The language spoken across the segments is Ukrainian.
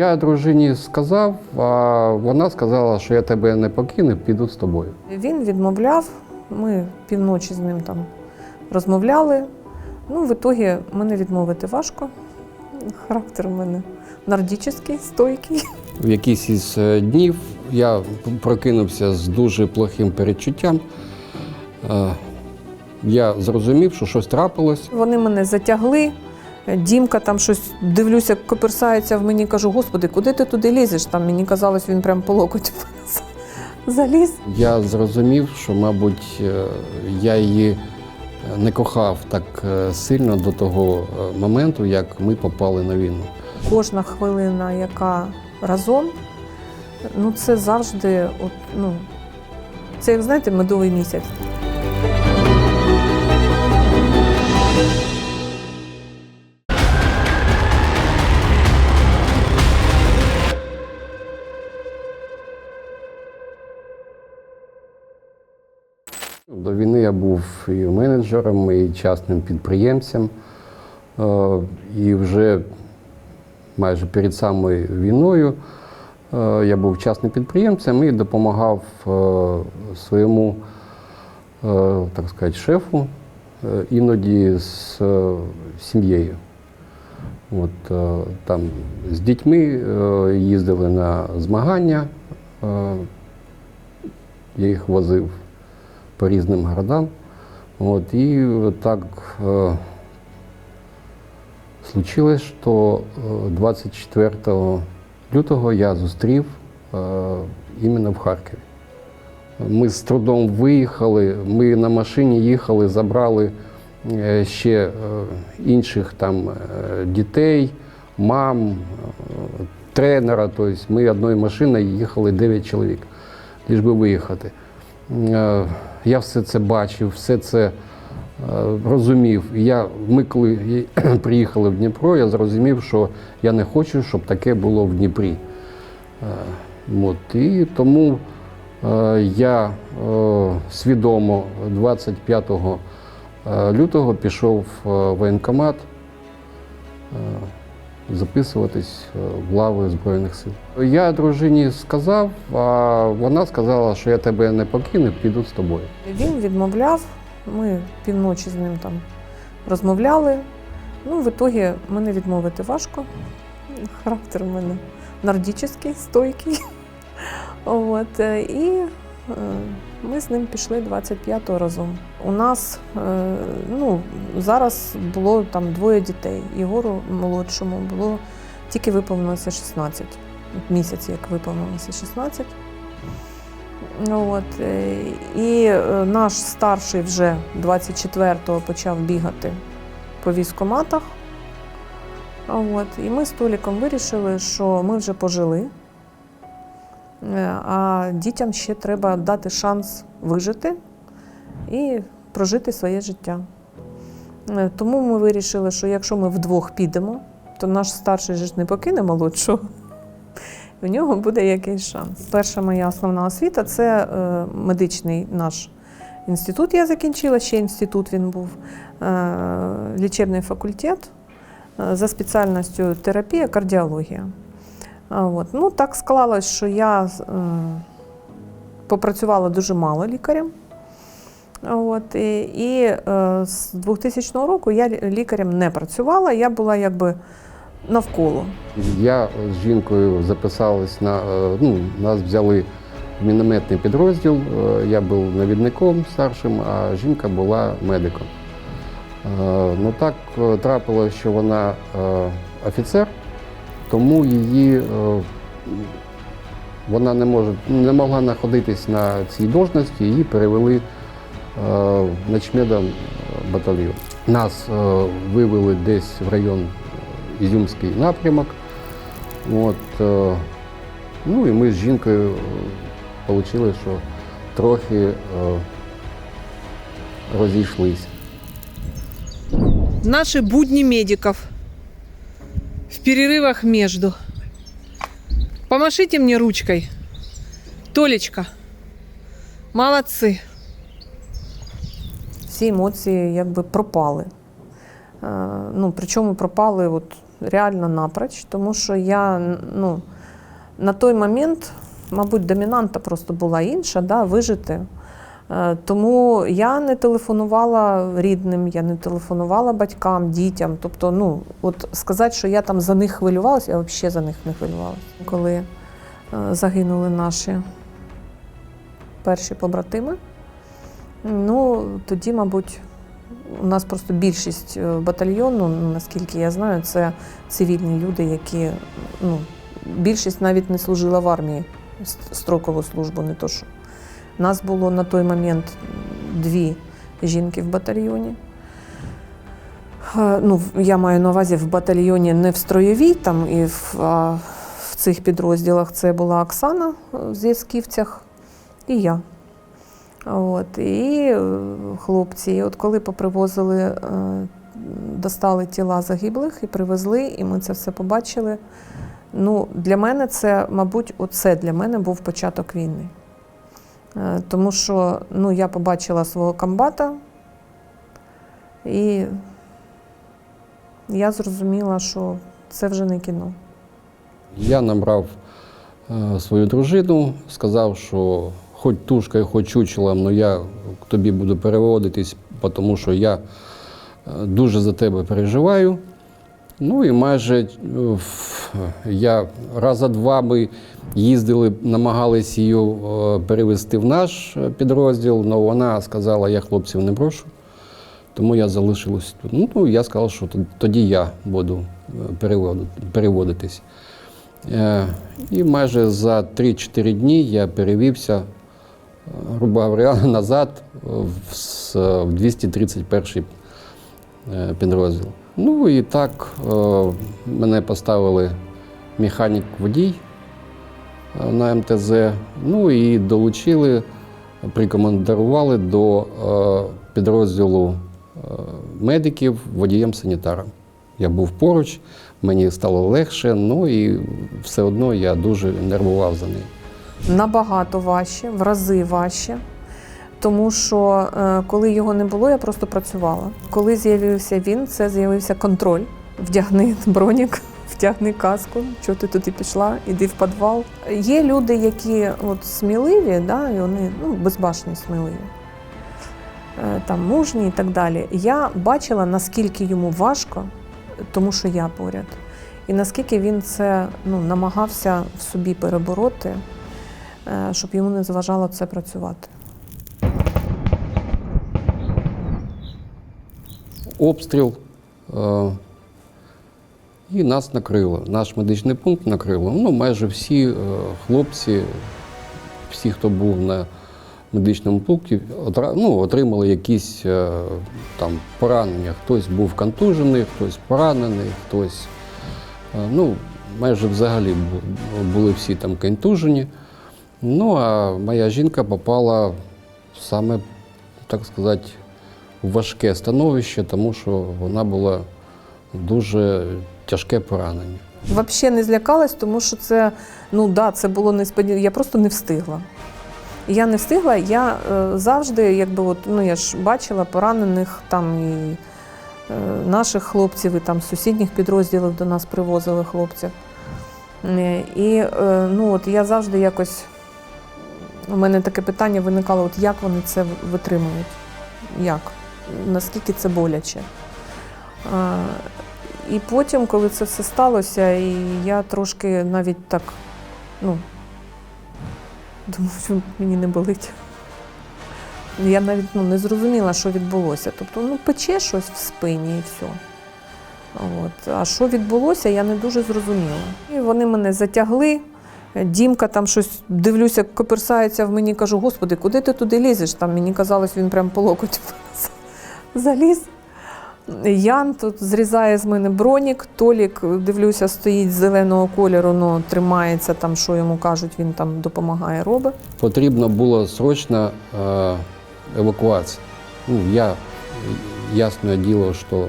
Я дружині сказав, а вона сказала, що я тебе не покину, піду з тобою. Він відмовляв. Ми півночі з ним там розмовляли. Ну, в ітогі мене відмовити важко. Характер у мене нордічний, стойкий. В якийсь із е, днів я прокинувся з дуже плохим передчуттям. Е, Я зрозумів, що щось трапилось. Вони мене затягли. Дімка там щось дивлюся, коперсається в мені. Кажу, господи, куди ти туди лізеш? Там мені казалось, він прям по локоть заліз. Я зрозумів, що, мабуть, е, я її не кохав так е, сильно до того е, моменту, як ми попали на війну. Кожна хвилина, яка разом, ну це завжди, от, ну, це як знаєте, медовий місяць. До війни я був і менеджером, і частним підприємцем. Е, І вже майже перед самою війною е, я був частним підприємцем і допомагав е, своєму, так сказати, шефу іноді з сім'єю. От, там з дітьми їздили на змагання, я їх возив по різним городам. От, і так е, случилось, що е, 24 лютого я зустрів е, іменно в Харкові. Ми з трудом виїхали, ми на машині їхали, забрали е, ще е, інших там е, дітей, мам, е, тренера. Тобто ми одною машиною їхали 9 чоловік, лиш би виїхати. Я все це бачив, все це е, розумів. Я, ми коли приїхали в Дніпро, я зрозумів, що я не хочу, щоб таке було в Дніпрі. Е, От, і тому е, я свідомо 25 е, лютого пішов в воєнкомат записуватись е, в лави Збройних сил. Я дружині сказав, а вона сказала, що я тебе не покину, піду з тобою. Він відмовляв. Ми півночі з ним там розмовляли. Ну, в ітогі мене відмовити важко. Характер у мене нордічний, стойкий. От, е, і ми з ним пішли 25-го разом. У нас е, ну, зараз було там двоє дітей. Єгору молодшому було тільки виповнилося 16 місяць, як виповнилося 16. От, е, і е, наш старший вже 24-го почав бігати по військоматах. От, і ми з Толіком вирішили, що ми вже пожили, е, а дітям ще треба дати шанс вижити і прожити своє життя. Е, Тому ми вирішили, що якщо ми вдвох підемо, то наш старший ж не покине молодшого. В нього буде якийсь шанс. Перша моя основна освіта це е, медичний наш інститут. Я закінчила, ще інститут він був, е, лічебний факультет е, за спеціальністю терапія, кардіологія. От. Ну, так склалось, що я е, попрацювала дуже мало лікарем. От, і і е, з 2000 року я лікарем не працювала, я була якби навколо. Я з жінкою записались на е, ну, нас взяли в мінометний підрозділ. Е, Я був навідником старшим, а жінка була медиком. Е, Ну так е, трапилося, що вона е, офіцер, тому її е, вона не може не могла знаходитись на цій должності, її перевели е, начмедом батальйон. Нас е, вивели десь в район Ізюмський напрямок. От, ну і ми з жінкою отримали, що трохи розійшлися. Наши будни медиков в перерывах между. Помашите мне ручкой. Толечка. Молодцы. всі емоції якби пропали. Е, Ну, причому пропали от реально напроч, тому що я ну, на той момент, мабуть, домінанта просто була інша, да, вижити. Е, Тому я не телефонувала рідним, я не телефонувала батькам, дітям. Тобто, ну, от сказати, що я там за них хвилювалася, я взагалі за них не хвилювалася. Коли е, загинули наші перші побратими, ну тоді, мабуть, у нас просто більшість е, батальйону, ну, наскільки я знаю, це цивільні люди, які ну, більшість навіть не служила в армії строкову службу, не то що. Нас було на той момент дві жінки в батальйоні. Е, Ну, я маю на увазі в батальйоні не в строєвій, там і в, а в цих підрозділах це була Оксана е, в зв'язківцях і я. От, і е, хлопці, от коли попривозили, достали тіла загиблих і привезли, і ми це все побачили. Ну, для мене це, мабуть, оце для мене був початок війни. Е, Тому що ну, я побачила свого комбата, і я зрозуміла, що це вже не кіно. Я набрав е, свою дружину, сказав, що хоч тушкою, хоч чучелом, але я тобі буду переводитись, тому що я е, дуже за тебе переживаю. Ну і майже е, я раза два ми їздили, намагалися її е, перевести в наш е, підрозділ, але вона сказала, я хлопців не брошу. Тому я залишилась тут. Ну, я сказав, що тоді я буду переводитись. І майже за 3-4 дні я перевівся, грубо говоря, назад в в 231 е, підрозділ. Ну і так е, мене поставили механік-водій е, на МТЗ, ну і долучили, прикомандирували до е, підрозділу медиків водієм-санітаром. Я був поруч, мені стало легше, ну і все одно я дуже нервував за неї. Набагато важче, в рази важче. Тому що е, коли його не було, я просто працювала. Коли з'явився він, це з'явився контроль. Вдягни бронік, вдягни каску, що ти туди пішла, іди в підвал. Є люди, які от сміливі, да, і вони ну, безбашні сміливі, е, там мужні і так далі. Я бачила, наскільки йому важко, тому що я поряд. І наскільки він це ну, намагався в собі перебороти, е, щоб йому не заважало це працювати. Обстріл. е, І нас накрило. Наш медичний пункт накрило. Ну, майже всі е, хлопці, всі, хто був на медичному пункті, ну, отримали якісь е, там поранення. Хтось був контужений, хтось поранений, хтось. Ну, майже взагалі були всі там контужені. Ну, а моя жінка попала саме, так сказати, важке становище, тому що вона була дуже тяжке поранення. Взагалі не злякалась, тому що це, ну да, це було несподівано. Я просто не встигла. Я не встигла, я е, завжди, якби от, ну я ж бачила поранених там і е, наших хлопців, і там з сусідніх підрозділів до нас привозили хлопців. Е, І е, ну, от я завжди якось. У мене таке питання виникало: от як вони це витримують? Як? Наскільки це боляче? І потім, коли це все сталося, і я трошки навіть так, ну, думаю, що мені не болить. Я навіть ну, не зрозуміла, що відбулося. Тобто, ну, пече щось в спині і все. От. А що відбулося, я не дуже зрозуміла. І вони мене затягли. Дімка там щось дивлюся, коперсається в мені, кажу, господи, куди ти туди лізеш? Там мені казалось, він прям по локоть заліз. Ян тут зрізає з мене бронік, Толік, дивлюся, стоїть зеленого кольору, ну, тримається там, що йому кажуть, він там допомагає, робить. Потрібна була срочна е, евакуація. Ну, я, ясне діло, що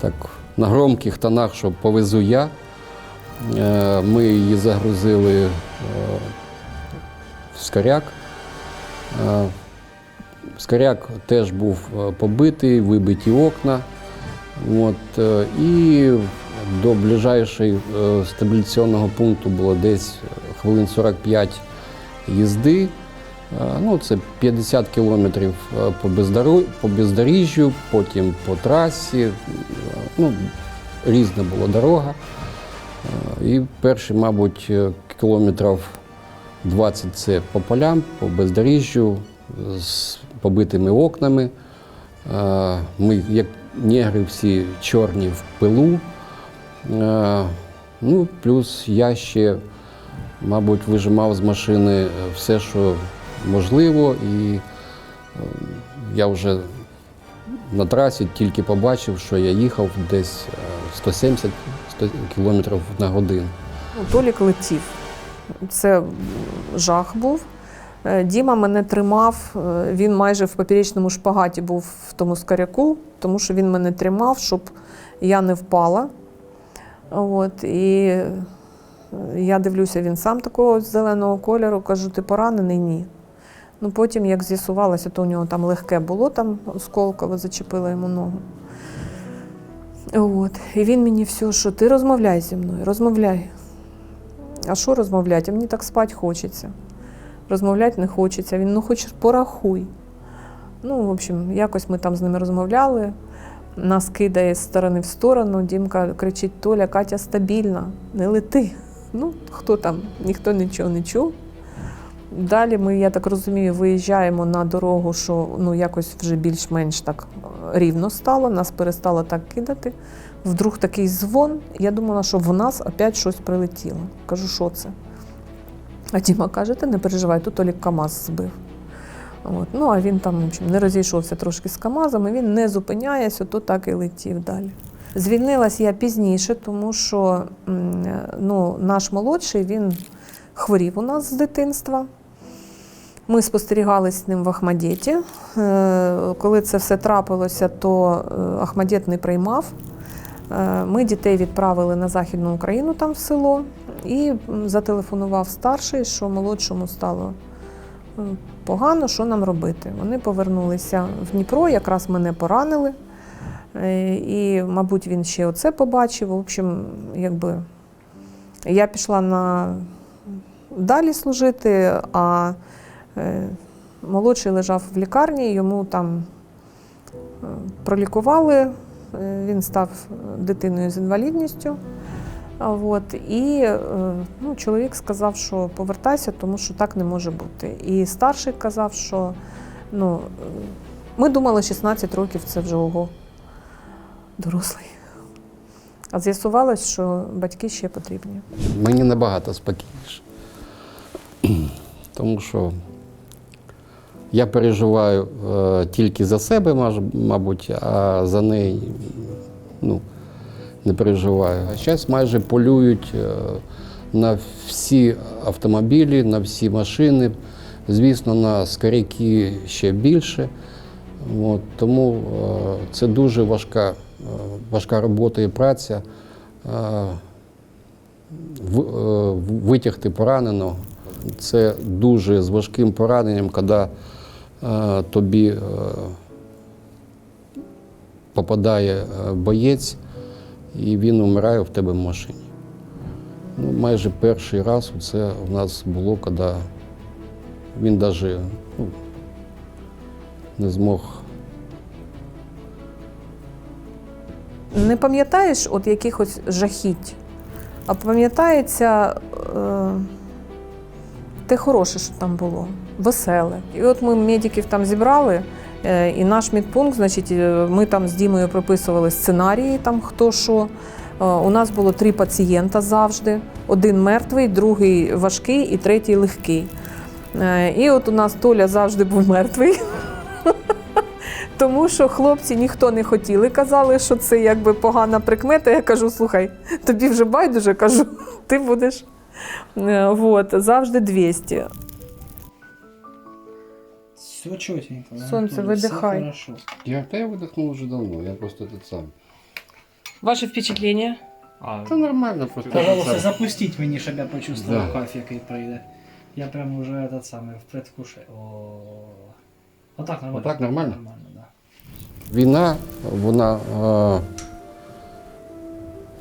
так на громких тонах, що повезу я. Е, ми її загрузили е, в Скоряк. Е, Скоряк теж був е, побитий, вибиті окна. От, е, і до ближайшого е, стабіляційного пункту було десь хвилин 45 їзди. Ну, це 50 кілометрів по, бездоро... по бездоріжжю, потім по трасі. Ну, різна була дорога. І перші, мабуть, кілометрів 20 це по полям, по бездоріжжю, з побитими окнами. Е, Ми, як негри, всі чорні в пилу. Е, Ну, плюс я ще, мабуть, вижимав з машини все, що можливо, і е, я вже на трасі тільки побачив, що я їхав десь е, 170 100 км на годину. Ну, Толік летів. Це жах був. Е, Діма мене тримав, е, він майже в поперечному шпагаті був в тому скаряку, тому що він мене тримав, щоб я не впала. От, і е, я дивлюся, він сам такого зеленого кольору, кажу, ти поранений? Ні. Ну, потім, як з'ясувалося, то у нього там легке було, там осколково зачепило йому ногу. От. І він мені все, що ти розмовляй зі мною, розмовляй. А що розмовляти? Мені так спати хочеться. Розмовляти не хочеться. Він, ну хоч порахуй. Ну, в общем, якось ми там з ними розмовляли. Нас кидає з сторони в сторону. Дімка кричить: Толя, Катя стабільна, не лети. Ну, хто там? Ніхто нічого не чув. Далі ми, я так розумію, виїжджаємо на дорогу, що ну, якось вже більш-менш так е, рівно стало, нас перестало так кидати. Вдруг такий дзвон. Я думала, що в нас опять щось прилетіло. Кажу, що це? А Діма каже, ти не переживай, тут Олік КАМАЗ збив. От. Ну, а він там в общем, не розійшовся трошки з КАМАЗом, і він не зупиняясь, ото так і летів далі. Звільнилась я пізніше, тому що ну, наш молодший він хворів у нас з дитинства. Ми спостерігали з ним в Ахмадєті. Е, Коли це все трапилося, то е, Ахмадєт не приймав. Е, Ми дітей відправили на Західну Україну там в село і зателефонував старший, що молодшому стало е, погано, що нам робити. Вони повернулися в Дніпро, якраз мене поранили. Е, І, мабуть, він ще оце побачив. В общем, якби я пішла на далі служити, а е, молодший лежав в лікарні, йому там пролікували, він став дитиною з інвалідністю. От, і е, ну, чоловік сказав, що повертайся, тому що так не може бути. І старший казав, що ну, е, ми думали, 16 років це вже ого, дорослий. А з'ясувалось, що батьки ще потрібні. Мені набагато спокійніше. Тому що я переживаю е, тільки за себе, мабуть, а за неї ну, не переживаю. А зараз майже полюють е, на всі автомобілі, на всі машини. Звісно, на скаряки ще більше. От, тому е, це дуже важка, е, важка робота і праця. Витягти пораненого. Це дуже з важким пораненням, коли тобі попадає боєць і він умирає в тебе в машині. Ну, майже перший раз це у нас було, коли він навіть ну, не змог. Не пам'ятаєш от якихось жахіть, а пам'ятається е, те хороше, що там було, веселе. І от ми медиків там зібрали, і наш медпункт, значить, е, ми там з Дімою прописували сценарії, там хто що. Е, У нас було три пацієнта завжди: один мертвий, другий важкий і третій легкий. Е, І от у нас Толя завжди був мертвий. Тому що хлопці ніхто не хотіли, казали, що це якби погана прикмета. Я кажу, слухай, тобі вже байдуже кажу, ти будеш е, вот, завжди 200. Все четенько. да? Солнце, Толя, всё выдыхай. хорошо. Я, та я видихнув вже давно, я просто тут сам. Ваши впечатления? А, Та нормально, просто. пожалуйста, запустіть мені, щоб я почувствував Да. кайф, який прийде. Я прям уже этот самый в предвкушении. О. Отак нормально. Отак нормально? Нормально, да. Війна, вона е,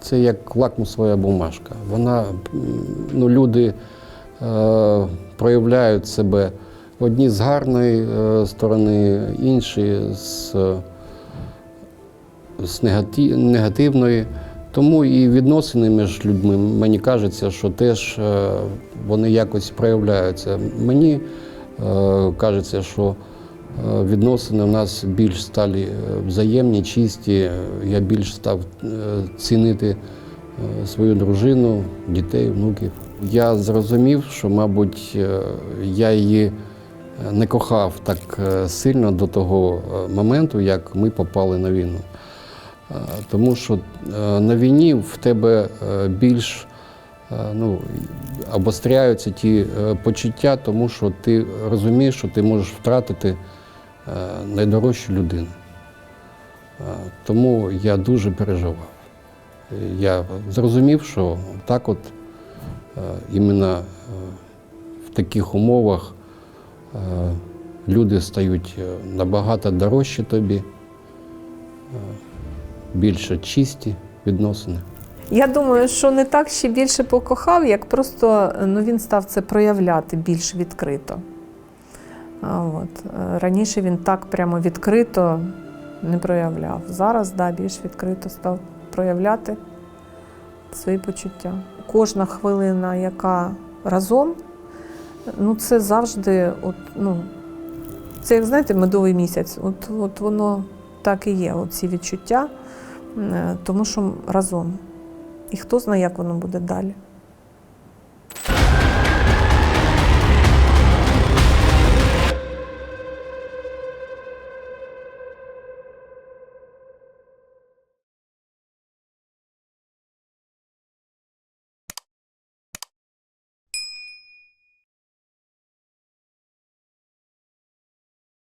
це як лакмусова бумажка. Вона, м, ну, люди е, проявляють себе одні з гарної е, сторони, інші з, е, з негативної. Тому і відносини між людьми, мені кажеться, що теж е, вони якось проявляються. Мені кажеться, що відносини у нас більш стали взаємні, чисті. Я більш став цінити свою дружину, дітей, внуків. Я зрозумів, що, мабуть, я її не кохав так е, сильно до того е, моменту, як ми попали на війну. Е, Тому що на війні в тебе більш ну, обостряються ті почуття, тому що ти розумієш, що ти можеш втратити найдорожчу людину. Тому я дуже переживав. Я зрозумів, що так от іменно в таких умовах люди стають е, набагато дорожчі тобі, е, більше чисті відносини. Я думаю, що не так ще більше покохав, як просто ну, він став це проявляти більш відкрито. От. е, Раніше він так прямо відкрито не проявляв. Зараз да, більш відкрито став проявляти свої почуття. Кожна хвилина, яка разом, ну це завжди, от, ну, це як знаєте, медовий місяць. От, от воно так і є, ці відчуття, е, тому що разом. І хто знає, як воно буде далі.